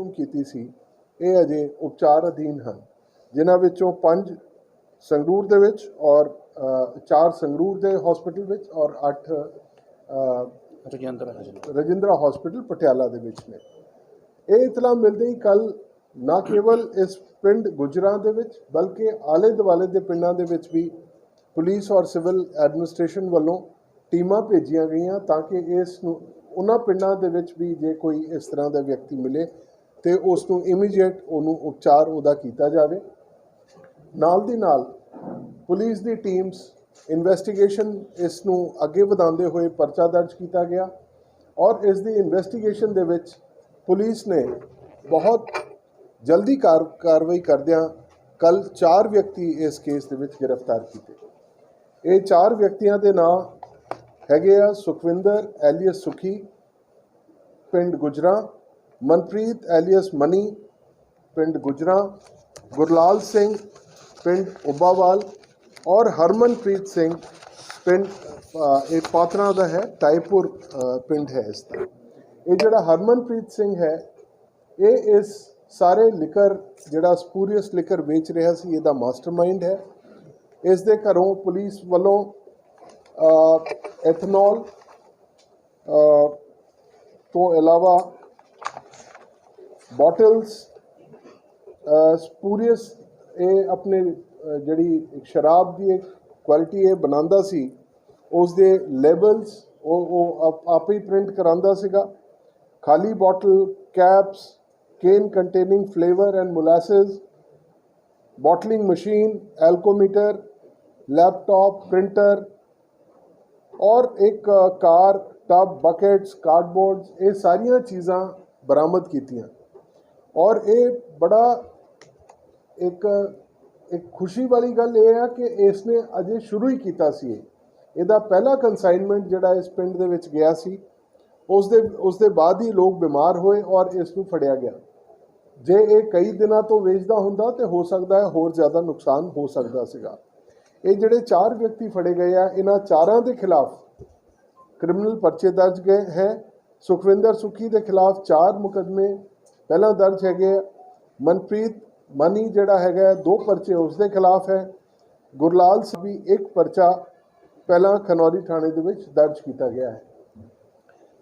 ਹੁਕਮ ਕੀਤੀ ਸੀ ਇਹ ਅਜੇ ਉਪਚਾਰ ਅਧੀਨ ਹਨ। ਜਿਨ੍ਹਾਂ ਵਿੱਚੋਂ ਪੰਜ ਸੰਗਰੂਰ ਦੇ ਵਿੱਚ ਔਰ ਚਾਰ ਸੰਗਰੂਰ ਦੇ ਹਸਪੀਟਲ ਵਿੱਚ ਔਰ 8 ਰਜਿੰਦਰ ਰਜਿੰਦਰਾ ਹਸਪੀਟਲ ਪਟਿਆਲਾ ਦੇ ਵਿੱਚ ਨੇ। ਇਹ ਇਤਲਾ ਮਿਲਦੇ ਹੀ ਕੱਲ ਨਾ ਕੇਵਲ ਇਸ ਪਿੰਡ ਗੁਜਰਾਂ ਦੇ ਵਿੱਚ ਬਲਕਿ ਆਲੇ ਦੁਆਲੇ ਦੇ ਪਿੰਡਾਂ ਦੇ ਵਿੱਚ ਵੀ ਪੁਲਿਸ ਔਰ ਸਿਵਲ ਐਡਮਿਨਿਸਟ੍ਰੇਸ਼ਨ ਵੱਲੋਂ ਟੀਮਾਂ ਭੇਜੀਆਂ ਗਈਆਂ ਤਾਂ ਕਿ ਇਸ ਨੂੰ ਉਹਨਾਂ ਪਿੰਡਾਂ ਦੇ ਵਿੱਚ ਵੀ ਜੇ ਕੋਈ ਇਸ ਤਰ੍ਹਾਂ ਦਾ ਵਿਅਕਤੀ ਮਿਲੇ ਤੇ ਉਸ ਨੂੰ ਇਮੀਡੀਏਟ ਉਹਨੂੰ ਉਪਚਾਰ ਉਹਦਾ ਕੀਤਾ ਜਾਵੇ। ਨਾਲ ਦੀ ਨਾਲ ਪੁਲਿਸ ਦੀ ਟੀਮਸ ਇਨਵੈਸਟੀਗੇਸ਼ਨ ਇਸ ਨੂੰ ਅੱਗੇ ਵਧਾਉਂਦੇ ਹੋਏ ਪਰਚਾ ਦਰਜ ਕੀਤਾ ਗਿਆ ਔਰ ਇਸ ਦੀ ਇਨਵੈਸਟੀਗੇਸ਼ਨ ਦੇ ਵਿੱਚ ਪੁਲਿਸ ਨੇ ਬਹੁਤ ਜਲਦੀ ਕਾਰ, ਕਾਰਵਾਈ ਕਰਦਿਆਂ ਕੱਲ ਚਾਰ ਵਿਅਕਤੀ ਇਸ ਕੇਸ ਦੇ ਵਿੱਚ ਗ੍ਰਿਫਤਾਰ ਕੀਤੇ। ਇਹ ਚਾਰ ਵਿਅਕਤੀਆਂ ਦੇ ਨਾਂ ਹੈਗੇ ਆ ਸੁਖਵਿੰਦਰ, ਐਲੀਅਸ ਸੁਖੀ, ਪਿੰਡ ਗੁਜਰਾ ਮਨਪ੍ਰੀਤ, ਐਲੀਅਸ ਮਨੀ, ਪਿੰਡ ਗੁਜਰਾ, ਗੁਰਲਾਲ ਸਿੰਘ, ਪਿੰਡ ਉਬਾਵਾਲ ਔਰ ਹਰਮਨਪ੍ਰੀਤ ਸਿੰਘ, ਪਿੰਡ ਇਹ ਪਾਤਰਾ ਦਾ ਹੈ ਟਾਈਪੁਰ ਪਿੰਡ ਹੈ ਇਸ ਦਾ। ਇਹ ਜਿਹੜਾ ਹਰਮਨਪ੍ਰੀਤ ਸਿੰਘ ਹੈ, ਇਹ ਇਸ ਸਾਰੇ ਲਿਕਰ, ਜਿਹੜਾ ਸਪੂਰੀਅਸ ਲਿਕਰ ਵੇਚ ਰਿਹਾ ਸੀ, ਇਹਦਾ ਮਾਸਟਰਮਾਈਂਡ ਹੈ। ਇਸ ਦੇ ਘਰੋਂ ਪੁਲਿਸ ਵੱਲੋਂ ਐਥਨੋਲ ਤੋਂ ਇਲਾਵਾ ਬੋਟਲਸ ਸਪੂਰੀਅਸ ਇਹ ਆਪਣੇ ਜਿਹੜੀ ਸ਼ਰਾਬ ਦੀ ਇੱਕ ਕੁਆਲਿਟੀ ਇਹ ਬਣਾਉਂਦਾ ਸੀ ਉਸ ਦੇ ਲੇਬਲਸ ਉਹ ਉਹ ਆਪ- ਹੀ ਪ੍ਰਿੰਟ ਕਰਾਉਂਦਾ ਸੀਗਾ। ਖਾਲੀ bottle caps can containing flavour and molasses bottling machine alcometer laptop printer ਔਰ ਇੱਕ ਕਾਰ ਟਬ ਬਕੇਟਸ ਕਾਰਡਬੋਰਡਸ ਇਹ ਸਾਰੀਆਂ ਚੀਜ਼ਾਂ ਬਰਾਮਦ ਕੀਤੀਆਂ। ਔਰ ਇਹ ਬੜਾ ਇੱਕ ਇੱਕ ਖੁਸ਼ੀ ਵਾਲੀ ਗੱਲ ਇਹ ਹੈ ਕਿ ਇਸ ਨੇ ਅਜੇ ਸ਼ੁਰੂ ਹੀ ਕੀਤਾ ਸੀ ਇਹਦਾ ਪਹਿਲਾ ਕਨਸਾਈਨਮੈਂਟ ਜਿਹੜਾ ਇਸ ਪਿੰਡ ਦੇ ਵਿੱਚ ਗਿਆ ਸੀ ਉਸ ਦੇ ਉਸ ਦੇ ਬਾਅਦ ਹੀ ਲੋਕ ਬਿਮਾਰ ਹੋਏ ਔਰ ਇਸ ਨੂੰ ਫੜਿਆ ਗਿਆ। ਜੇ ਇਹ ਕਈ ਦਿਨਾਂ ਤੋਂ ਵੇਚਦਾ ਹੁੰਦਾ ਤੇ ਹੋ ਸਕਦਾ ਹੈ ਹੋਰ ਜ਼ਿਆਦਾ ਨੁਕਸਾਨ ਹੋ ਸਕਦਾ ਸੀਗਾ। ਇਹ ਜਿਹੜੇ ਚਾਰ ਵਿਅਕਤੀ ਫੜੇ ਗਏ ਆ, ਇਹਨਾਂ ਚਾਰਾਂ ਦੇ ਖਿਲਾਫ ਕ੍ਰਿਮੀਨਲ ਪਰਚੇ ਦਰਜ ਗਏ ਹੈ। ਸੁਖਵਿੰਦਰ ਸੁਖੀ ਦੇ ਖਿਲਾਫ ਚਾਰ ਮੁਕਦਮੇ ਪਹਿਲਾਂ ਦਰਜ ਹੈਗੇ ਆ। ਮਨਪ੍ਰੀਤ ਮਨੀ ਜਿਹੜਾ ਹੈਗਾ, ਦੋ ਪਰਚੇ ਉਸ ਦੇ ਖਿਲਾਫ ਹੈ ਗੁਰਲਾਲ ਸਿੰਘ ਵੀ ਇੱਕ ਪਰਚਾ ਪਹਿਲਾਂ ਖਨੌਰੀ ਥਾਣੇ ਦੇ ਵਿੱਚ ਦਰਜ ਕੀਤਾ ਗਿਆ ਹੈ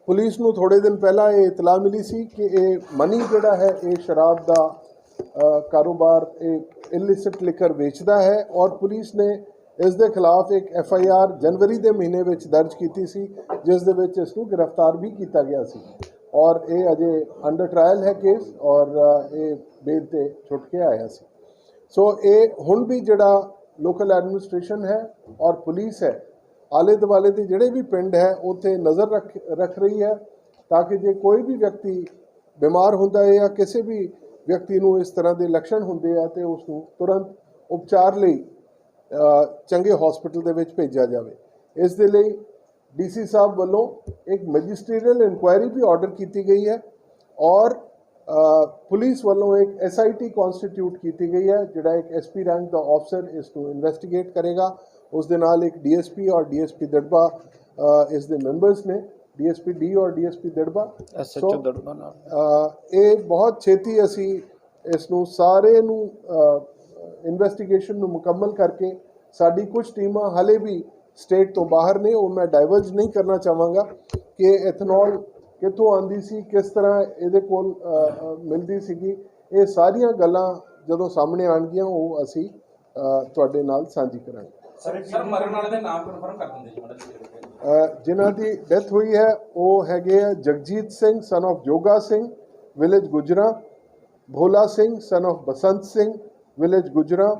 ਪੁਲਿਸ ਨੂੰ ਥੋੜੇ ਦਿਨ ਪਹਿਲਾਂ ਇਹ ਇਤਲਾਹ ਮਿਲੀ ਸੀ ਕਿ ਇਹ ਮਨੀ ਜਿਹੜਾ ਹੈ, ਇਹ ਸ਼ਰਾਬ ਦਾ ਕਾਰੋਬਾਰ, ਇਹ ਇਲਿਸਿਟ ਲਿਕਰ ਵੇਚਦਾ ਹੈ ਔਰ ਪੁਲਿਸ ਨੇ ਇਸ ਦੇ ਖਿਲਾਫ ਇੱਕ ਐਫ ਆਈ ਆਰ ਜਨਵਰੀ ਦੇ ਮਹੀਨੇ ਵਿੱਚ ਦਰਜ ਕੀਤੀ ਸੀ, ਜਿਸ ਦੇ ਵਿੱਚ ਇਸ ਨੂੰ ਗ੍ਰਿਫਤਾਰ ਵੀ ਕੀਤਾ ਗਿਆ ਸੀ ਔਰ ਇਹ ਅਜੇ ਅੰਡਰ ਟ੍ਰਾਇਲ ਹੈ ਕੇਸ ਔਰ ਇਹ ਬੇਲ ਤੇ ਛੁੱਟ ਕੇ ਆਇਆ ਸੀ ਸੋ ਇਹ ਹੁਣ ਵੀ ਜਿਹੜਾ ਲੋਕਲ ਐਡਮਿਨਿਸਟ੍ਰੇਸ਼ਨ ਹੈ ਔਰ ਪੁਲਿਸ ਹੈ, ਆਲੇ ਦੁਆਲੇ ਦੇ ਜਿਹੜੇ ਵੀ ਪਿੰਡ ਹੈ, ਉੱਥੇ ਨਜ਼ਰ ਰੱਖ ਰੱਖ ਰਹੀ ਹੈ ਤਾਂ ਕਿ ਜੇ ਕੋਈ ਵੀ ਵਿਅਕਤੀ ਬਿਮਾਰ ਹੁੰਦਾ ਹੈ ਜਾਂ ਕਿਸੇ ਵੀ ਵਿਅਕਤੀ ਨੂੰ ਇਸ ਤਰ੍ਹਾਂ ਦੇ ਲੱਛਣ ਹੁੰਦੇ ਆ ਤੇ ਉਸ ਨੂੰ ਤੁਰੰਤ ਉਪਚਾਰ ਲਈ ਚੰਗੇ ਹਸਪੀਟਲ ਦੇ ਵਿੱਚ ਭੇਜਿਆ ਜਾਵੇ। ਇਸ ਦੇ ਲਈ ਡੀਸੀ ਸਾਹਿਬ ਵੱਲੋਂ ਇੱਕ ਮੈਜਿਸਟਰੀਅਲ ਇਨਕੁਆਇਰੀ ਵੀ ਆਰਡਰ ਕੀਤੀ ਗਈ ਹੈ ਔਰ ਪੁਲਿਸ ਵੱਲੋਂ ਇੱਕ ਐਸਆਈਟੀ ਕਨਸਟੀਟਿਊਟ ਕੀਤੀ ਗਈ ਹੈ ਜਿਹੜਾ ਇੱਕ ਐਸਪੀ ਰੈਂਕ ਦਾ ਅਫਸਰ ਇਸ ਨੂੰ ਇਨਵੈਸਟੀਗੇਟ ਕਰੇਗਾ ਉਸ ਦੇ ਨਾਲ ਇੱਕ ਡੀਐਸਪੀ ਔਰ ਡੀਐਸਪੀ ਦੜਬਾ ਇਸ ਦੇ ਮੈਂਬਰਸ ਨੇ ਡੀਐਸਪੀ ਡੀ ਔਰ ਡੀਐਸਪੀ ਦੜਬਾ ਐਸਐਚਓ ਦੜਬਾ ਨਾਲ ਇਹ ਬਹੁਤ ਛੇਤੀ ਅਸੀਂ ਇਸ ਨੂੰ ਸਾਰੇ ਨੂੰ ਇਨਵੈਸਟੀਗੇਸ਼ਨ ਨੂੰ ਮੁਕੰਮਲ ਕਰਕੇ ਸਾਡੀ ਕੁਝ ਟੀਮਾਂ ਹਲੇ ਵੀ ਸਟੇਟ ਤੋਂ ਬਾਹਰ ਨੇ ਉਹ ਮੈਂ ਡਾਈਵਰਜ ਨਹੀਂ ਕਰਨਾ ਚਾਹਾਂਗਾ ਕਿ ਐਥਨੋਲ ਕਿੱਥੋਂ ਆਂਦੀ ਸੀ ਕਿਸ ਤਰ੍ਹਾਂ ਇਹਦੇ ਕੋਲ ਮਿਲਦੀ ਸੀਗੀ। ਇਹ ਸਾਰੀਆਂ ਗੱਲਾਂ ਜਦੋਂ ਸਾਹਮਣੇ ਆਣਗੀਆਂ ਉਹ ਅਸੀਂ ਤੁਹਾਡੇ ਨਾਲ ਸਾਂਝੀ ਕਰਾਂਗੇ। ਸਰ ਸਰ ਮਰਨ ਵਾਲੇ ਦੇ ਨਾਮ ਕਨਫਰਮ ਕਰ ਦਿੰਦੇ ਜੀ ਜਿਨ੍ਹਾਂ ਦੀ ਡੈਥ ਹੋਈ ਹੈ ਉਹ ਹੈਗੇ ਆ Jagjit Singh son of Joga Singh village Gujra Bhola Singh son of Basant Singh village Gujra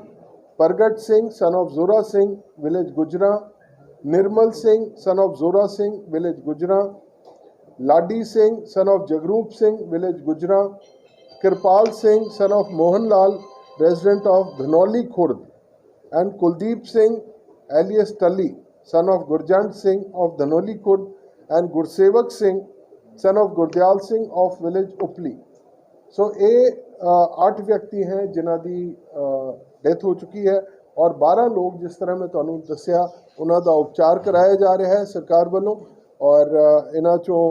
Pargat Singh son of Zora Singh village Gujra Nirmal Singh son of Zora Singh village Gujra Ladi Singh son of Jagroop Singh village Gujra Kirpal Singh son of Mohan Lal resident of Dhanauli Khurd and Kuldeep Singh alias Tully, son of Gurjant Singh of Dhanoli Khurd and Gursevak Singh, son of Gurdyal Singh of village Upli. So ਇਹ ਅ, ਅੱਠ ਵਿਅਕਤੀ ਹੈ ਜਿਨ੍ਹਾਂ ਦੀ death ਹੋ ਚੁੱਕੀ ਹੈ ਔਰ 12 ਲੋਕ ਜਿਸ ਤਰ੍ਹਾਂ ਮੈਂ ਤੁਹਾਨੂੰ ਦੱਸਿਆ, ਉਹਨਾਂ ਦਾ ਉਪਚਾਰ ਕਰਾਇਆ ਜਾ ਰਿਹਾ ਹੈ ਸਰਕਾਰ ਵੱਲੋਂ ਔਰ ਇਹਨਾਂ ਚੋਂ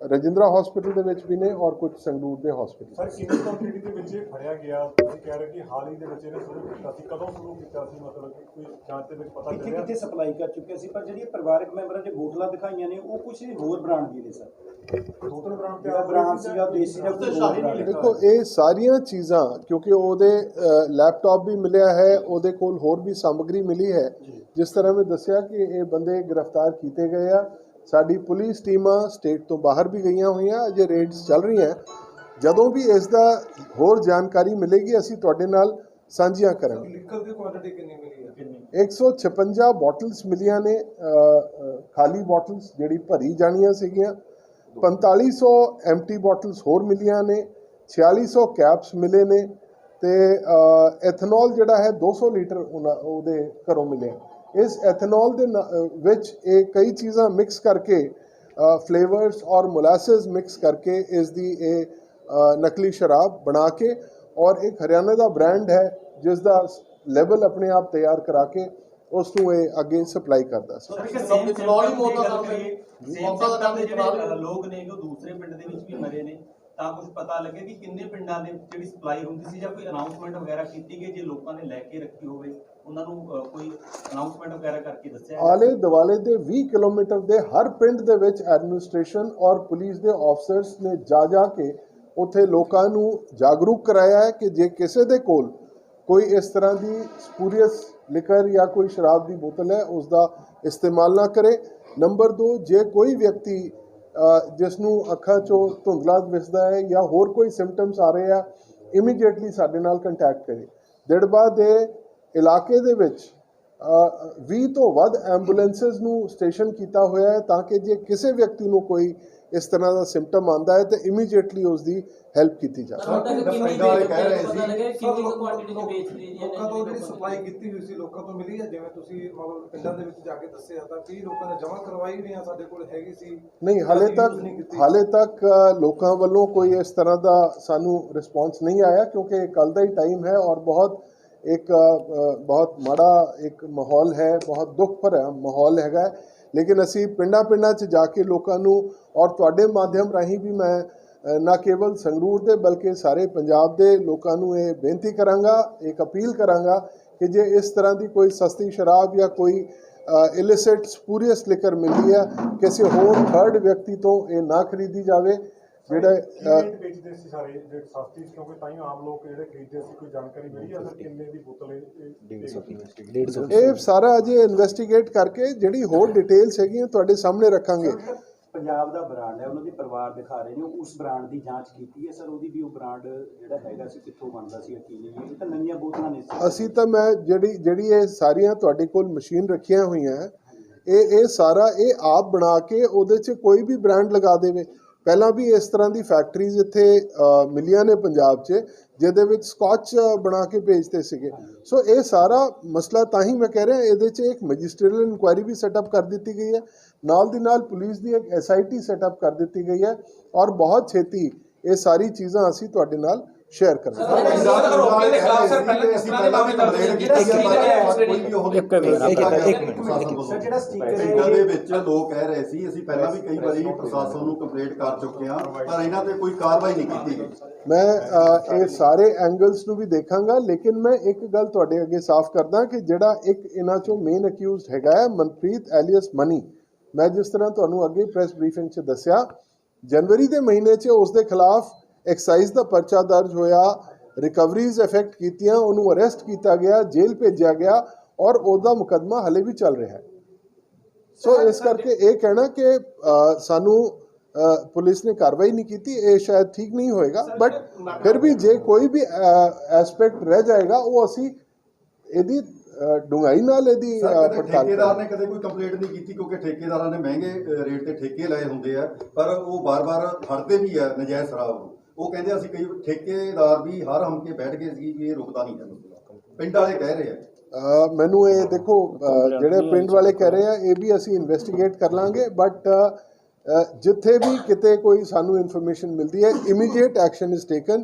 ਰਜਿੰਦਰਾ ਹਸਪੀਟਲ ਦੇ ਵਿੱਚ ਵੀ ਨੇ ਔਰ ਕੁਝ ਸੰਗਰੂਰ ਦੇ ਹਸਪੀਟਲ ਸਰ ਕਿੰਨੀ ਕੁਆਂਟੀਟੀ ਦੇ ਵਿੱਚ ਇਹ ਫੜਿਆ ਗਿਆ? ਤੁਸੀਂ ਕਹਿ ਰਹੇ ਕਿ ਹਾਲ ਹੀ ਦੇ ਵਿੱਚ ਇਹਨੇ ਸ਼ੁਰੂ ਕੀਤਾ ਸੀ। ਕਦੋਂ ਸ਼ੁਰੂ ਕੀਤਾ ਸੀ? ਮਤਲਬ ਕਿ ਕੋਈ ਜਾਂਚ ਦੇ ਵਿੱਚ ਪਤਾ ਕਿੱਥੇ ਚੱਲਿਆ? ਕਿੱਥੇ ਸਪਲਾਈ ਕਰ ਚੁੱਕੇ ਸੀ? ਪਰ ਜਿਹੜੀਆਂ ਪਰਿਵਾਰਕ ਮੈਂਬਰਾਂ ਨੇ ਬੋਤਲਾਂ ਦਿਖਾਈਆਂ ਨੇ ਉਹ ਕੁਝ ਹੋਰ ਬ੍ਰਾਂਡ ਦੀ ਨੇ ਸਰ ਦੋ ਤਿੰਨ ਬ੍ਰਾਂਡ ਜਿਹੜਾ ਬ੍ਰਾਂਡ ਸੀਗਾ ਦੇਸੀ ਦਾ ਕੋਈ ਹੋਰ brand ਹੈ। ਦੇਖੋ ਇਹ ਸਾਰੀਆਂ ਚੀਜ਼ਾਂ ਕਿਉਂਕਿ ਉਹਦੇ ਲੈਪਟਾਪ ਵੀ ਮਿਲਿਆ ਹੈ ਉਹਦੇ ਕੋਲ ਹੋਰ ਵੀ ਸਾਮਗਰੀ ਮਿਲੀ ਹੈ। ਜਿਸ ਤਰ੍ਹਾਂ ਮੈਂ ਦੱਸਿਆ ਕਿ ਇਹ ਬੰਦੇ ਗ੍ਰਿਫਤਾਰ ਕੀਤੇ ਗਏ ਆ। ਸਾਡੀ ਪੁਲਿਸ ਟੀਮਾਂ ਸਟੇਟ ਤੋਂ ਬਾਹਰ ਵੀ ਗਈਆਂ ਹੋਈਆਂ ਅਜੇ ਰੇਡਸ ਚੱਲ ਰਹੀਆਂ। ਜਦੋਂ ਵੀ ਇਸ ਦਾ ਹੋਰ ਜਾਣਕਾਰੀ ਮਿਲੇਗੀ ਅਸੀਂ ਤੁਹਾਡੇ ਨਾਲ ਸਾਂਝੀਆਂ ਕਰਾਂਗੇ। ਲਿਕਰ ਦੀ ਕੁਆਂਟੀਟੀ ਕਿੰਨੀ ਮਿਲੀ ਹੈ 156 ਬੋਟਲਸ ਮਿਲੀਆਂ ਨੇ ਖਾਲੀ ਬੋਟਲਸ ਜਿਹੜੀ ਭਰੀ ਜਾਣੀਆਂ ਸੀਗੀਆਂ। 4500 ਐਮਟੀ ਬੋਟਲਸ ਹੋਰ ਮਿਲੀਆਂ ਨੇ 4600 ਕੈਪਸ ਮਿਲੇ ਨੇ ਤੇ ਐਥਨੋਲ ਜਿਹੜਾ ਹੈ 200 ਲੀਟਰ ਉਹਨਾਂ- ਉਹਦੇ ਘਰੋਂ ਮਿਲਿਆ ਇਸ ਐਥਨੋਲ ਦੇ ਵਿੱਚ ਇਹ ਕਈ ਚੀਜ਼ਾਂ ਮਿਕਸ ਕਰਕੇ ਫਲੇਵਰਸ ਔਰ ਮੋਲਾਸਿਸ ਮਿਕਸ ਕਰਕੇ ਇਸ ਦੀ ਇਹ ਨਕਲੀ ਸ਼ਰਾਬ ਬਣਾ ਕੇ ਔਰ ਇੱਕ ਹਰਿਆਣਾ ਦਾ ਬ੍ਰਾਂਡ ਹੈ ਜਿਸ ਦਾ ਲੈਬਲ ਆਪਣੇ ਆਪ ਤਿਆਰ ਕਰਾ ਕੇ ਉਸ ਨੂੰ ਇਹ ਅੱਗੇ ਸਪਲਾਈ ਕਰਦਾ ਸੀ। ਇਥਨੋਲ ਹੀ ਮੌਤ ਦਾ ਕੰਮ ਹੈ ਮੌਤਾਂ ਦਾ ਕੰਮ ਇਥਨੋਲ ਜਿਹੜੇ ਲੋਕ ਨੇ ਉਹ ਦੂਸਰੇ ਪਿੰਡ ਦੇ ਵਿੱਚ ਵੀ ਮਰੇ ਨੇ ਤਾਂ ਕੁਝ ਪਤਾ ਲੱਗੇ ਕਿ ਕਿੰਨੇ ਪਿੰਡਾਂ ਦੇ ਜਿਹੜੀ ਸਪਲਾਈ ਹੁੰਦੀ ਸੀ ਜਾਂ ਕੋਈ ਅਨਾਉਂਸਮੈਂਟ ਵਗੈਰਾ ਕੀਤੀ ਗਈ ਜੇ ਲੋਕਾਂ ਨੇ ਲੈ ਕੇ ਰੱਖੀ ਹੋਵੇ? ਉਹਨਾਂ ਨੂੰ ਕੋਈ ਅਨਾਉਂਸਮੈਂਟ ਵਗੈਰਾ ਕਰਕੇ ਦੱਸਿਆ? ਆਲੇ ਦੁਆਲੇ ਦੇ 20 ਕਿਲੋਮੀਟਰ ਦੇ ਹਰ ਪਿੰਡ ਦੇ ਵਿੱਚ ਐਡਮਿਨਿਸਟ੍ਰੇਸ਼ਨ ਔਰ ਪੁਲਿਸ ਦੇ ਆਫਸਰਸ ਨੇ ਜਾ ਜਾ ਕੇ ਉੱਥੇ ਲੋਕਾਂ ਨੂੰ ਜਾਗਰੂਕ ਕਰਾਇਆ ਹੈ ਕਿ ਜੇ ਕਿਸੇ ਦੇ ਕੋਲ ਕੋਈ ਇਸ ਤਰ੍ਹਾਂ ਦੀ ਸਪੂਰੀਅਸ ਲਿਕਰ ਜਾਂ ਕੋਈ ਸ਼ਰਾਬ ਦੀ ਬੋਤਲ ਹੈ, ਉਸ ਦਾ ਇਸਤੇਮਾਲ ਨਾ ਕਰੇ। ਨੰਬਰ 2 ਜੇ ਕੋਈ ਵਿਅਕਤੀ ਜਿਸ ਨੂੰ ਅੱਖਾਂ 'ਚੋਂ ਧੁੰਦਲਾ ਦਿਸਦਾ ਹੈ ਜਾਂ ਹੋਰ ਕੋਈ ਸਿੰਪਟਮਸ ਆ ਰਹੇ ਆ ਇਮੀਡੀਏਟਲੀ ਸਾਡੇ ਨਾਲ ਕੰਟੈਕਟ ਕਰੇ। ਦਿੜਬਾ ਦੇ ਇਲਾਕੇ ਦੇ ਵਿੱਚ ਅ, 20 ਤੋਂ ਵੱਧ ਐਂਬੂਲੈਂਸਸ ਨੂੰ ਸਟੇਸ਼ਨ ਕੀਤਾ ਹੋਇਆ ਹੈ ਤਾਂ ਕਿ ਜੇ ਕਿਸੇ ਵਿਅਕਤੀ ਨੂੰ ਕੋਈ ਇਸ ਤਰ੍ਹਾਂ ਦਾ ਸਿੰਪਟਮ ਆਂਦਾ ਹੈ ਤਾਂ ਇਮੀਡੀਏਟਲੀ ਉਸ ਦੀ ਹੈਲਪ ਕੀਤੀ ਜਾਵੇ। ਹੁਣ ਤੱਕ ਕਿੰਨੀ ਪਿੰਡਾਂ ਵਾਲੇ ਕਹਿ ਰਹੇ ਪਤਾ ਲੱਗਿਆ ਕਿੰਨੀ ਕੁਆਂਟੀਟੀ ਚ ਵੇਚਦੀ ਹੈ ਲੋਕਾਂ ਤੋਂ ਜਿਹੜੀ ਸਪਲਾਈ ਕੀਤੀ ਹੋਈ ਸੀ ਲੋਕਾਂ ਤੋਂ ਮਿਲੀ ਹੈ? ਜਿਵੇਂ ਤੁਸੀਂ ਮਤਲਬ ਪਿੰਡਾਂ ਦੇ ਵਿੱਚ ਜਾ ਕੇ ਦੱਸਿਆ ਤਾਂ ਕਈ ਲੋਕਾਂ ਨੇ ਜਮ੍ਹਾਂ ਕਰਵਾਈ ਵੀ ਆ ਸਾਡੇ ਕੋਲ ਹੈਗੀ ਸੀ। ਨਹੀਂ ਹਾਲੇ ਤੱਕ। ਹਾਲੇ ਤੱਕ ਲੋਕਾਂ ਵੱਲੋਂ ਕੋਈ ਇਸ ਤਰ੍ਹਾਂ ਦਾ ਸਾਨੂੰ ਰਿਸਪੌਂਸ ਨਹੀਂ ਆਇਆ ਕਿਉਂਕਿ ਕੱਲ ਦਾ ਹੀ ਟਾਈਮ ਹੈ ਔਰ ਬਹੁਤ ਇੱਕ ਬਹੁਤ ਮਾੜਾ ਇੱਕ ਮਾਹੌਲ ਹੈ, ਬਹੁਤ ਦੁੱਖ ਭਰਿਆ ਮਾਹੌਲ ਹੈਗਾ ਲੇਕਿਨ ਅਸੀਂ ਪਿੰਡਾਂ ਪਿੰਡਾਂ 'ਚ ਜਾ ਕੇ ਲੋਕਾਂ ਨੂੰ ਔਰ ਤੁਹਾਡੇ ਮਾਧਿਅਮ ਰਾਹੀਂ ਵੀ ਮੈਂ ਨਾ ਕੇਵਲ ਸੰਗਰੂਰ ਦੇ ਬਲਕਿ ਸਾਰੇ ਪੰਜਾਬ ਦੇ ਲੋਕਾਂ ਨੂੰ ਇਹ ਬੇਨਤੀ ਕਰਾਂਗਾ, ਇੱਕ ਅਪੀਲ ਕਰਾਂਗਾ ਕਿ ਜੇ ਇਸ ਤਰ੍ਹਾਂ ਦੀ ਕੋਈ ਸਸਤੀ ਸ਼ਰਾਬ ਜਾਂ ਕੋਈ ਇਲਿਸਿਟ ਸਪੂਰੀਅਸ ਲਿਕਰ ਮਿਲਦੀ ਹੈ, ਕਿਸੇ ਹੋਰ ਥਰਡ ਵਿਅਕਤੀ ਤੋਂ ਇਹ ਨਾ ਖਰੀਦੀ ਜਾਵੇ। ਜਿਹੜਾ ਅ, ਕਿੰਨੇ ਦੀ ਵੇਚਦੇ ਸੀ ਸਾਰੇ ਜਿਹੜੇ ਸਸਤੀ ਸੀ ਕਿਉਂਕਿ ਤਾਂ ਹੀ ਆਮ ਲੋਕ ਜਿਹੜੇ ਖਰੀਦਦੇ ਸੀ ਕੋਈ ਜਾਣਕਾਰੀ ਮਿਲੀ ਹੈ ਸਰ ਕਿੰਨੇ ਦੀ ਬੋਤਲ ਇਹ 150 ਇਹ ਸਾਰਾ ਅਜੇ ਇਨਵੈਸਟੀਗੇਟ ਕਰਕੇ ਜਿਹੜੀ ਹੋਰ ਡਿਟੇਲਸ ਹੈਗੀਆਂ ਤੁਹਾਡੇ ਸਾਹਮਣੇ ਰੱਖਾਂਗੇ। ਪੰਜਾਬ ਦਾ ਬ੍ਰਾਂਡ ਹੈ ਉਹਨਾਂ ਦੇ ਪਰਿਵਾਰ ਦਿਖਾ ਰਹੇ ਨੇ ਉਸ ਬ੍ਰਾਂਡ ਦੀ ਜਾਂਚ ਕੀਤੀ ਹੈ ਸਰ ਉਹਦੀ ਵੀ ਉਹ ਬ੍ਰਾਂਡ ਜਿਹੜਾ ਹੈਗਾ ਸੀ ਕਿੱਥੋਂ ਬਣਦਾ ਸੀ ਕੀ ਨਹੀਂ ਇਹ ਤਾਂ ਨਵੀਆਂ ਬੋਤਲਾਂ ਨੇ ਸਰ। ਅਸੀਂ ਤਾਂ ਮੈਂ ਜਿਹੜੀ ਜਿਹੜੀ ਇਹ ਸਾਰੀਆਂ ਤੁਹਾਡੇ ਕੋਲ ਮਸ਼ੀਨ ਰੱਖੀਆਂ ਹੋਈਆਂ ਹੈ, ਇਹ ਇਹ ਸਾਰਾ ਇਹ ਆਪ ਬਣਾ ਕੇ ਉਹਦੇ 'ਚ ਕੋਈ ਵੀ ਬ੍ਰਾਂਡ ਲਗਾ ਦੇਵੇ। ਪਹਿਲਾਂ ਵੀ ਇਸ ਤਰ੍ਹਾਂ ਦੀ ਫੈਕਟਰੀਜ਼ ਇੱਥੇ ਮਿਲੀਆਂ ਨੇ ਪੰਜਾਬ 'ਚ, ਜਿਹਦੇ ਵਿੱਚ ਸਕਾਚ ਬਣਾ ਕੇ ਭੇਜਦੇ ਸੀਗੇ। ਸੋ ਇਹ ਸਾਰਾ ਮਸਲਾ ਤਾਂ ਹੀ ਮੈਂ ਕਹਿ ਰਿਹਾ, ਇਹਦੇ 'ਚ ਇੱਕ ਮੈਜਿਸਟਰੀਅਲ ਇਨਕੁਆਇਰੀ ਵੀ ਸੈਟਅਪ ਕਰ ਦਿੱਤੀ ਗਈ ਹੈ। ਨਾਲ ਦੀ ਨਾਲ ਪੁਲਿਸ ਦੀ ਇੱਕ ਐਸਆਈਟੀ ਸੈਟਅਪ ਕਰ ਦਿੱਤੀ ਗਈ ਹੈ। ਔਰ ਬਹੁਤ ਛੇਤੀ ਇਹ ਸਾਰੀ ਚੀਜ਼ਾਂ ਅਸੀਂ ਤੁਹਾਡੇ ਨਾਲ ਸ਼ੇਅਰ ਸਰ ਜਿਹੜਾ ਪਿੰਡਾਂ ਦੇ ਵਿੱਚ ਲੋਕ ਕਹਿ ਰਹੇ ਸੀ ਅਸੀਂ ਪਹਿਲਾਂ ਵੀ ਕਈ ਵਾਰੀ ਪ੍ਰਸ਼ਾਸਨ ਨੂੰ ਕੰਪਲੇਂਟ ਕਰ ਚੁੱਕੇ ਹਾਂ ਪਰ ਇਹਨਾਂ ਤੇ ਕੋਈ ਕਾਰਵਾਈ ਨਹੀਂ ਕੀਤੀ ਗਈ। ਮੈਂ ਇਹ ਸਾਰੇ ਐਂਗਲਸ ਨੂੰ ਵੀ ਦੇਖਾਂਗਾ ਲੇਕਿਨ ਮੈਂ ਇੱਕ ਗੱਲ ਤੁਹਾਡੇ ਅੱਗੇ ਸਾਫ਼ ਕਰਦਾ ਕਿ ਜਿਹੜਾ ਇੱਕ ਇਹਨਾਂ ਚੋਂ ਮੇਨ ਅਕਿਊਜ਼ਡ ਹੈਗਾ ਹੈ ਮਨਪ੍ਰੀਤ ਐਲੀਅਸ ਮਨੀ। ਮੈਂ ਜਿਸ ਤਰ੍ਹਾਂ ਤੁਹਾਨੂੰ ਅੱਗੇ ਪ੍ਰੈਸ ਬਰੀਫਿੰਗ 'ਚ ਦੱਸਿਆ ਜਨਵਰੀ ਦੇ ਮਹੀਨੇ 'ਚ ਉਸ ਦੇ ਖਿਲਾਫ ਐਕਸਾਈਜ਼ ਦਾ ਪਰਚਾ ਦਰਜ ਹੋਇਆ ਰਿਕਵਰੀਜ਼ ਇਫੈਕਟ ਕੀਤੀਆਂ ਉਹਨੂੰ ਅਰੈਸਟ ਕੀਤਾ ਗਿਆ ਜੇਲ੍ਹ ਭੇਜਿਆ ਗਿਆ ਔਰ ਉਹਦਾ ਮੁਕੱਦਮਾ ਹਲੇ ਵੀ ਚੱਲ ਰਿਹਾ ਹੈ। ਸੋ ਇਸ ਕਰਕੇ ਇਹ ਕਹਿਣਾ ਕਿ ਸਾਨੂੰ ਪੁਲਿਸ ਨੇ ਕਾਰਵਾਈ ਨਹੀਂ ਕੀਤੀ ਇਹ ਸ਼ਾਇਦ ਠੀਕ ਨਹੀਂ ਹੋਏਗਾ ਬਟ ਫਿਰ ਵੀ ਜੇ ਕੋਈ ਵੀ ਐਸਪੈਕਟ ਰਹਿ ਜਾਏਗਾ ਉਹ ਅਸੀਂ ਇਹਦੀ ਅ, ਡੂੰਘਾਈ ਨਾਲ ਇਹਦੀ ਪੜਤਾਲ ਠੇਕੇਦਾਰ ਨੇ ਕਦੇ ਕੋਈ ਕੰਪਲੇਂਟ ਨਹੀਂ ਕੀਤੀ ਕਿਉਂਕਿ ਠੇਕੇਦਾਰਾਂ ਨੇ ਮਹਿੰਗੇ ਰੇਟ ਤੇ ਠੇਕੇ ਲਏ ਹੁੰਦੇ ਆ ਪਰ ਉਹ ਬਾਰ-ਬਾਰ ਫੜਦੇ ਵੀ ਆ ਨਜਾਇਜ਼ ਸ਼ਰਾਬ ਨੂੰ ਉਹ ਕਹਿੰਦੇ ਅਸੀਂ ਕਈ ਠੇਕੇਦਾਰ ਵੀ ਹਰ ਹਮਕੇ ਬੈਠ ਗਏ ਸੀ ਵੀ ਇਹ ਰੁਕਦਾ ਨਹੀਂ ਹੈ ਪਿੰਡ ਵਾਲੇ ਕਹਿ ਰਹੇ ਆ। ਮੈਨੂੰ ਇਹ ਦੇਖੋ ਜਿਹੜੇ ਪਿੰਡ ਵਾਲੇ ਕਹਿ ਰਹੇ ਆ ਇਹ ਵੀ ਅਸੀਂ ਇਨਵੈਸਟੀਗੇਟ ਕਰ ਲਾਂਗੇ ਬਟ ਜਿੱਥੇ ਵੀ ਕਿਤੇ ਕੋਈ ਸਾਨੂੰ ਇਨਫੋਰਮੇਸ਼ਨ ਮਿਲਦੀ ਹੈ immediate action is taken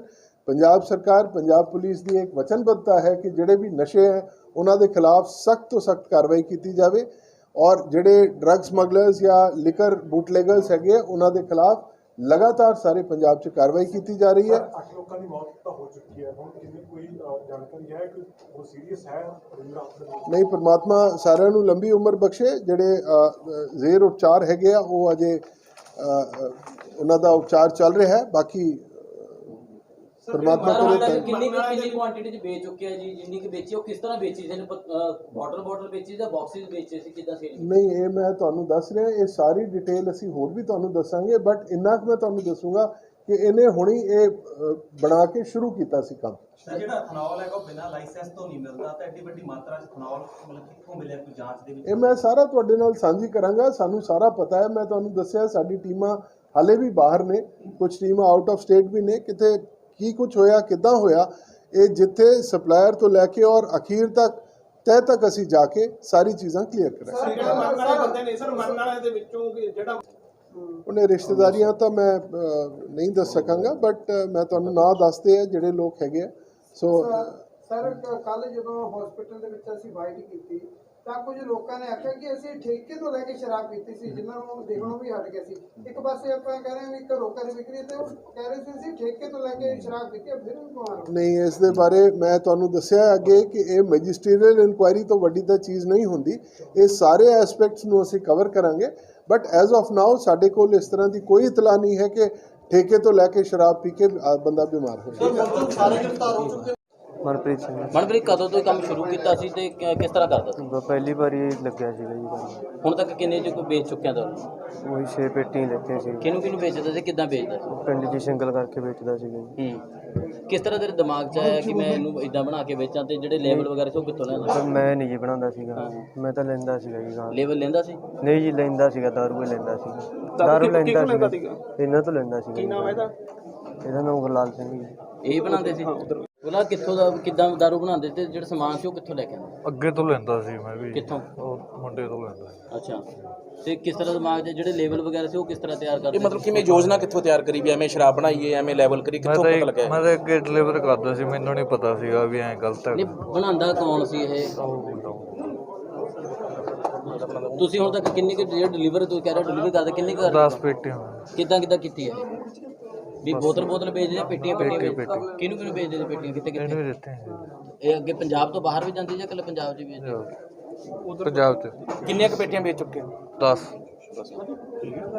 Punjab ਸਰਕਾਰ ਪੰਜਾਬ ਪੁਲਿਸ ਦੀ ਇੱਕ ਵਚਨਬੱਧਤਾ ਹੈ ਕਿ ਜਿਹੜੇ ਵੀ ਨਸ਼ੇ ਹੈ ਉਹਨਾਂ ਦੇ ਖਿਲਾਫ ਸਖਤ ਤੋਂ ਸਖਤ ਕਾਰਵਾਈ ਕੀਤੀ ਜਾਵੇ। ਔਰ ਜਿਹੜੇ ਡਰੱਗ ਸਮਗਲਰਸ ਜਾਂ ਲਿਕਰ ਬੂਟਲੇਗਰਸ ਹੈਗੇ ਆ, ਉਹਨਾਂ ਦੇ ਖਿਲਾਫ ਲਗਾਤਾਰ ਸਾਰੇ ਪੰਜਾਬ 'ਚ ਕਾਰਵਾਈ ਕੀਤੀ ਜਾ ਰਹੀ ਹੈ। ਅੱਠ ਲੋਕਾਂ ਦੀ ਮੌਤ ਤਾਂ ਹੋ ਚੁੱਕੀ ਹੈ। ਹੁਣ ਕਿੰਨੀ ਕੋਈ ਅਹ, ਜਾਣਕਾਰੀ ਹੈ ਕਿ ਉਹ ਸੀਰੀਅਸ ਹੈ ਰੇਲ ਹਾਦਸੇ ਦੇ ਵਿੱਚ? ਨਹੀਂ ਪ੍ਰਮਾਤਮਾ ਸਾਰਿਆਂ ਨੂੰ ਲੰਬੀ ਉਮਰ ਬਖਸ਼ੇ। ਜਿਹੜੇ ਜ਼ੇਰ ਉਪਚਾਰ ਹੈਗੇ ਆ ਉਹ ਅਜੇ ਉਹਨਾਂ ਦਾ ਉਪਚਾਰ ਚੱਲ ਰਿਹਾ ਹੈ। ਬਾਕੀ ਪ੍ਰਮਾਤਮਾ ਚ ਕਿੰਨੀ ਕੁ- ਕਿੰਨੀ ਕੁਆਂਟੀਟੀ ਚ ਵੇਚ ਚੁੱਕਿਆ ਜੀ? ਜਿੰਨੀ ਕਿ ਵੇਚੀ ਉਹ ਕਿਸ ਤਰ੍ਹਾਂ ਵੇਚੀ? ਸੀ ਵਾਟਰ ਬੋਟਲ ਵੇਚੀ ਜਾਂ ਬਾਕਸਿਸ ਵੇਚੇ ਸੀ? ਕਿੱਦਾਂ ਸੇਲ ਨਹੀਂ ਇਹ ਮੈਂ ਤੁਹਾਨੂੰ ਦੱਸ ਰਿਹਾ ਇਹ ਸਾਰੀ ਡਿਟੇਲ ਅਸੀਂ ਹੋਰ ਵੀ ਤੁਹਾਨੂੰ ਦੱਸਾਂਗੇ ਬਟ ਇੰਨਾ ਕੁ ਮੈਂ ਤੁਹਾਨੂੰ ਦੱਸੂਗਾ ਕਿ ਇਹਨੇ ਹੁਣੀ ਇਹ ਅ, ਬਣਾ ਕੇ ਸ਼ੁਰੂ ਕੀਤਾ ਸੀ ਕੰਮ। ਸਰ ਜਿਹੜਾ ਇਥਨੋਲ ਹੈਗਾ ਉਹ ਬਿਨਾਂ ਲਾਇਸੈਂਸ ਤੋਂ ਨਹੀਂ ਮਿਲਦਾ। ਤਾਂ ਐਡੀ ਵੱਡੀ ਮਾਤਰਾ ਚ ਇਥਨੋਲ ਮਤਲਬ ਕਿੱਥੋਂ ਮਿਲਿਆ ਕੋਈ ਜਾਂਚ ਦੇ ਵਿੱਚ? ਇਹ ਮੈਂ ਸਾਰਾ ਤੁਹਾਡੇ ਨਾਲ ਸਾਂਝੀ ਕਰਾਂਗਾ। ਸਾਨੂੰ ਸਾਰਾ ਪਤਾ ਹੈ। ਮੈਂ ਤੁਹਾਨੂੰ ਦੱਸਿਆ ਸਾਡੀ ਟੀਮਾਂ ਹਾਲੇ ਵੀ ਬਾਹਰ ਨੇ। ਕੁਝ ਟੀਮਾਂ ਆਊਟ ਆਫ ਸਟੇਟ ਵੀ ਨੇ। ਕਿਤੇ ਕੀ ਕੁਝ ਹੋਇਆ ਕਿੱਦਾਂ ਹੋਇਆ ਇਹ ਜਿੱਥੇ ਸਪਲਾਇਰ ਤੋਂ ਲੈ ਕੇ ਔਰ ਅਖੀਰ ਤੱਕ ਤਹਿ ਤੱਕ ਅਸੀਂ ਜਾ ਕੇ ਸਾਰੀ ਚੀਜ਼ਾਂ ਕਲੀਅਰ ਕਰਾਂਗੇ। ਜਿਹੜੇ ਮਰਨ ਵਾਲੇ ਬੰਦੇ ਨੇ ਸਰ ਮਰਨ ਵਾਲੇ ਦੇ ਵਿੱਚੋਂ ਜਿਹੜਾ ਉਹਨੇ ਰਿਸ਼ਤੇਦਾਰੀਆਂ ਤਾਂ ਮੈਂ ਨਹੀਂ ਦੱਸ ਸਕਾਂਗਾ ਬਟ ਮੈਂ ਤੁਹਾਨੂੰ ਨਾਂ ਦੱਸਦੇ ਆ ਜਿਹੜੇ ਲੋਕ ਹੈਗੇ ਆ। ਸੋ ਸਰ ਕੱਲ ਜਦੋਂ ਹਸਪੀਟਲ ਦੇ ਵਿੱਚ ਅਸੀਂ ਵਾਈਟ ਕੀਤੀ ਤਾਂ ਕੁਝ ਲੋਕਾਂ ਨੇ ਆਖਿਆ ਕਿ ਅਸੀਂ ਠੇਕੇ ਤੋਂ ਲੈ ਕੇ ਸ਼ਰਾਬ ਪੀਤੀ ਸੀ ਜਿਨ੍ਹਾਂ ਨੂੰ ਦੇਖਣੋਂ ਵੀ ਹਟ ਗਏ ਸੀ। ਇੱਕ ਪਾਸੇ ਆਪਾਂ ਕਹਿ ਰਹੇ ਹਾਂ ਵੀ ਘਰੋਂ ਘਰ ਵਿਕਰੀ ਤੇ ਉਹ ਕਹਿ ਰਹੇ ਸੀ ਅਸੀਂ ਠੇਕੇ ਤੋਂ ਲੈ ਕੇ ਸ਼ਰਾਬ ਪੀਤੀ ਆ, ਫਿਰ ਵੀ ਬਿਮਾਰ। ਨਹੀਂ ਇਸ ਦੇ ਬਾਰੇ ਮੈਂ ਤੁਹਾਨੂੰ ਦੱਸਿਆ ਅੱਗੇ ਕਿ ਇਹ ਮੈਜਿਸਟਰੀਅਲ ਇਨਕੁਆਇਰੀ ਤੋਂ ਵੱਡੀ ਤਾਂ ਚੀਜ਼ ਨਹੀਂ ਹੁੰਦੀ। ਇਹ ਸਾਰੇ ਐਸਪੈਕਟਸ ਨੂੰ ਅਸੀਂ ਕਵਰ ਕਰਾਂਗੇ। ਬਟ ਐਜ਼ ਆਫ ਨਾਓ ਸਾਡੇ ਕੋਲ ਇਸ ਤਰ੍ਹਾਂ ਦੀ ਕੋਈ ਇਤਲਾ ਨਹੀਂ ਹੈ ਕਿ ਠੇਕੇ ਤੋਂ ਲੈ ਕੇ ਸ਼ਰਾਬ ਪੀ ਕੇ ਬੰਦਾ ਬਿਮਾਰ ਹੋ ਗਿਆ ਮਨਪ੍ਰੀਤ ਸਿੰਘ ਮਨਪ੍ਰੀਤ ਕਦੋਂ ਤੋਂ ਇਹ ਕੰਮ ਸ਼ੁਰੂ ਕੀਤਾ ਸੀ ਤੇ ਕਿ- ਕਿਸ ਤਰ੍ਹਾਂ ਕਰਦਾ ਸੀ? ਬ- ਪਹਿਲੀ ਵਾਰੀ ਲੱਗਿਆ ਸੀਗਾ ਜੀ ਕੰਮ। ਹੁਣ ਤੱਕ ਕਿੰਨੇ ਚ ਕੋਈ ਵੇਚ ਚੁੱਕਿਆ ਤੁਹਾਨੂੰ ਉਹੀ 6 ਪੇਟੀਆਂ ਲੈਤੀਆਂ ਸੀ। ਕਿਹਨੂੰ ਕਿਹਨੂੰ ਵੇਚਦਾ ਸੀ ਕਿੱਦਾਂ ਵੇਚਦਾ ਸੀ? ਪਿੰਡ 'ਚ ਸਿੰਗਲ ਕਰਕੇ ਵੇਚਦਾ ਸੀਗਾ ਜੀ। ਹੂੰ। ਕਿਸ ਤਰ੍ਹਾਂ ਤੇਰੇ ਦਿਮਾਗ 'ਚ ਆਇਆ ਕਿ ਮੈਂ ਇਹਨੂੰ ਇਦਾਂ ਬਣਾ ਕੇ ਵੇਚਾਂ ਤੇ ਜਿਹੜੇ ਲੈਵਲ ਵਗੈਰਾ ਸੀ ਉਹ ਕਿੱਥੋਂ ਲੈਂਦਾ? ਪਰ ਮੈਂ ਨਹੀਂ ਜੀ ਬਣਾਉਂਦਾ ਸੀਗਾ। ਮੈਂ ਤਾਂ ਲੈਂਦਾ ਸੀਗਾ ਜੀ ਗਾਂ ਲੈਵਲ ਲੈਂਦਾ ਸੀ? ਨਹੀਂ ਜੀ ਲੈਂਦਾ ਸੀਗਾ ਦਾਰੂ ਹੀ ਲੈਂਦਾ ਸੀਗਾ। ਦਾਰੂ ਲੈਂਦਾ ਸੀਗਾ। ਇਹਨਾਂ ਤੋਂ ਲੈਂਦਾ ਸੀਗਾ ਕੀ ਨਾਮ ਇਹਦਾ? ਇਹਦਾ ਨਾਮ ਗੁਰਲਾਲ ਸਿੰਘ ਜੀ। ਇਹ ਬਣਾਉਂਦੇ ਸੀ? ਉਹਨਾਂ ਕਿੱਥੋਂ ਦਾ ਕਿੱਦਾਂ ਦਾਰੂ ਬਣਾਉਂਦੇ ਤੇ ਜਿਹੜਾ ਸਮਾਨ ਸੀ ਉਹ ਕਿੱਥੋਂ ਲੈ ਕੇ ਆਉਂਦੇ? ਅੱਗੇ ਤੋਂ ਲੈਂਦਾ ਸੀ ਮੈਂ ਵੀ। ਕਿੱਥੋਂ? ਉਹ ਮੁੰਡੇ ਤੋਂ ਲੈਂਦਾ ਸੀ। ਅੱਛਾ। ਤੇ ਕਿਸ ਤਰ੍ਹਾਂ ਦਿਮਾਗ 'ਚ ਜਿਹੜੇ ਲੈਵਲ ਵਗੈਰਾ ਸੀ ਉਹ ਕਿਸ ਤਰ੍ਹਾਂ ਤਿਆਰ ਕਰਦੇ ਇਹ ਮਤਲਬ ਕਿਵੇਂ ਯੋਜਨਾ ਕਿੱਥੋਂ ਤਿਆਰ ਕਰੀ ਵੀ ਐਵੇਂ ਸ਼ਰਾਬ ਬਣਾਈਏ ਐਵੇਂ ਲੈਵਲ ਕਰੀ ਮੈਂ ਕਿੱਥੋਂ ਤਾਂ ਪਤਾ ਲੱਗਿਆ? ਮੈਂ ਤਾਂ ਅੱਗੇ ਡਿਲੀਵਰ ਕਰਦਾ ਸੀ ਮੈਨੂੰ ਨਹੀਂ ਪਤਾ ਸੀਗਾ ਵੀ ਐਂ ਗਲਤ ਹੈ। ਨਹੀਂ ਬਣਾਉਂਦਾ ਕੌਣ ਸੀ ਇਹ? ਤੁਸੀਂ ਹੁਣ ਤੱਕ ਕਿੰਨੀ ਕਿ ਜਿਹੜਾ ਡਿਲੀਵਰ ਤੂੰ ਕਹਿ ਰਿਹਾ ਡਿਲੀਵਰ ਕਰਦਾ ਕਿੰਨੀ ਕਰ 10 ਪੇਟੀਆਂ। ਕਿੱਦਾਂ ਕਿੱਦਾਂ ਕੀਤੀ ਹੈ ਵੀ ਬੋਤਲ ਬੋਤਲ ਵੇਚਦੇ ਆ ਪੇਟੀਆਂ ਪੇਟੀਆਂ ਪੇਟੀ, ਵੇਚਦੇ? ਕਿਹਨੂੰ ਕਿਹਨੂੰ ਵੇਚਦੇ ਨੇ ਪੇਟੀਆਂ? ਕਿੱਥੇ ਇਹਨੂੰ ਕਿੱਥੇ ਵੀ ਦਿੱਤੇ ਇਹ ਅੱਗੇ ਪੰਜਾਬ ਤੋਂ ਬਾਹਰ ਵੀ ਜਾਂਦੀ ਜਾਂ ਇਕੱਲੇ ਪੰਜਾਬ 'ਚ ਹੀ ਵੇਚਦੇ ਪੰਜਾਬ। 'ਚ। ਕਿੰਨੀਆਂ ਕੁ ਪੇਟੀਆਂ ਵੇਚ ਚੁੱਕੇ 10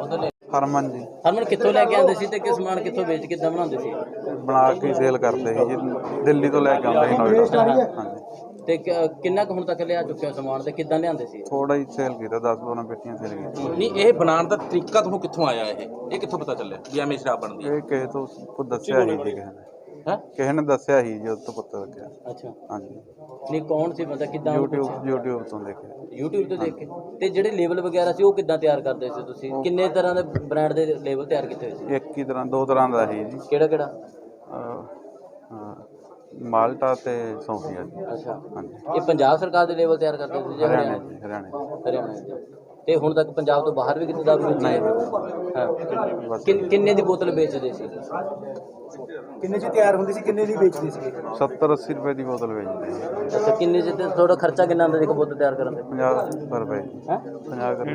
ਉਧਰ ਹਰਮਨ ਜੀ। ਹਰਮਨ ਕਿੱਥੋਂ ਲੈ ਕੇ ਆਉਂਦੇ ਸੀ ਤੇ ਕਿ ਸਮਾਨ ਕਿੱਥੋਂ ਵੇਚ ਕਿੱਦਾਂ ਬਣਾਉਂਦੇ ਸੀ? ਬਣਾ ਕੇ ਸੇਲ ਕਰਦੇ ਸੀ ਜੀ। ਦਿੱਲੀ ਤੋਂ ਲੈ ਕੇ ਆਉਂਦੇ ਸੀ ਨੋਇਡਾ। ਹਾਂਜੀ। ਤੇ ਕਿ- ਕਿੰਨਾ ਕੁ ਹੁਣ ਤੱਕ ਲਿਆ ਚੁੱਕਿਆ ਸਮਾਨ ਤੇ ਕਿੱਦਾਂ ਲਿਆਂਦੇ ਸੀ? ਥੋੜਾ ਹੀ ਸੇਲ ਕੀਤਾ 10 12 ਪੇਟੀਆਂ ਸੇਲ ਕੀਤੀਆਂ। ਨਹੀਂ ਇਹ ਬਣਾਉਣ ਦਾ ਤਰੀਕਾ ਤੁਹਾਨੂੰ ਕਿੱਥੋਂ ਆਇਆ ਇਹ? ਇਹ ਕਿੱਥੋਂ ਪਤਾ ਚੱਲਿਆ ਵੀ ਐਵੇਂ ਸ਼ਰਾਬ ਬਣਦੀ ਹੈ? ਇਹ ਕਿਸੇ ਤੋਂ ਕੋ ਦੱਸਿਆ ਹੀ ਜੀ ਕਿਸੇ ਨੇ। ਹੈਂ? ਕਿਸੇ ਨੇ ਦੱਸਿਆ ਹੀ ਜੀ ਤੋਂ ਪਤਾ ਲੱਗਿਆ। ਅੱਛਾ। ਹਾਂਜੀ। ਨਹੀਂ ਕੌਣ ਸੀ ਬੰਦਾ? ਕਿੱਦਾਂ? YouTube YouTube ਤੋਂ ਦੇਖਿਆ। YouTube ਤੋਂ ਦੇਖ ਕੇ। ਤੇ ਜਿਹੜੇ ਲੇਬਲ ਵਗੈਰਾ ਸੀ ਉਹ ਕਿੱਦਾਂ ਤਿਆਰ ਕਰਦੇ ਸੀ ਤੁਸੀਂ? ਕਿੰਨੇ ਤਰ੍ਹਾਂ ਦੇ ਬ੍ਰਾਂਡ ਦੇ ਲੇਬਲ ਤਿਆਰ ਕੀਤੇ ਹੋਏ ਸੀ? ਇੱਕ ਹੀ ਤਰ੍ਹਾਂ ਦੋ ਤਰ੍ਹਾਂ ਦਾ ਸੀ ਜੀ। ਕਿਹੜਾ ਕਿਹੜਾ? ਅਹ, ਹਾਂ, ਮਾਲਟਾ ਤੇ ਸੌਫੀਆ ਜੀ। ਅੱਛਾ। ਹਾਂਜੀ। ਇਹ ਪੰਜਾਬ ਸਰਕਾਰ ਦੇ ਲੇਬਲ ਤਿਆਰ ਕਰਦੇ ਸੀ ਜਾਂ ਹਰਿਆਣਾ ਹਰਿਆਣਾ ਜੀ ਹਰਿਆਣਾ ਹਰਿਆਣਾ ਦੇ? ਤੇ ਹੁਣ ਤੱਕ ਪੰਜਾਬ ਤੋਂ ਬਾਹਰ ਵੀ ਕਿਤੇ ਦਾਰੂ ਵੇਚੀ ਹੈ। ਹਾਂ ਕਿੰਨ- ਕਿੰਨੇ ਦੀ ਬੋਤਲ ਵੇਚਦੇ ਸੀ? ਕਿੰਨੇ ਚ ਤਿਆਰ ਹੁੰਦੀ ਸੀ ਕਿੰਨੇ ਦੀ ਵੇਚਦੇ ਸੀ? 70 80 ਰੁਪਏ ਦੀ ਬੋਤਲ ਵੇਚਦੇ ਸੀ। ਅੱਛਾ ਕਿੰਨੇ ਚ ਤੇ ਤੁਹਾਡਾ ਖਰਚਾ ਕਿੰਨਾ ਆਉਂਦਾ ਸੀ ਇੱਕ ਬੋਤਲ ਤਿਆਰ ਕਰਨ ਤੇ 50 ਰੁਪਏ। ਹੈ? 50 ਰੁਪਏ।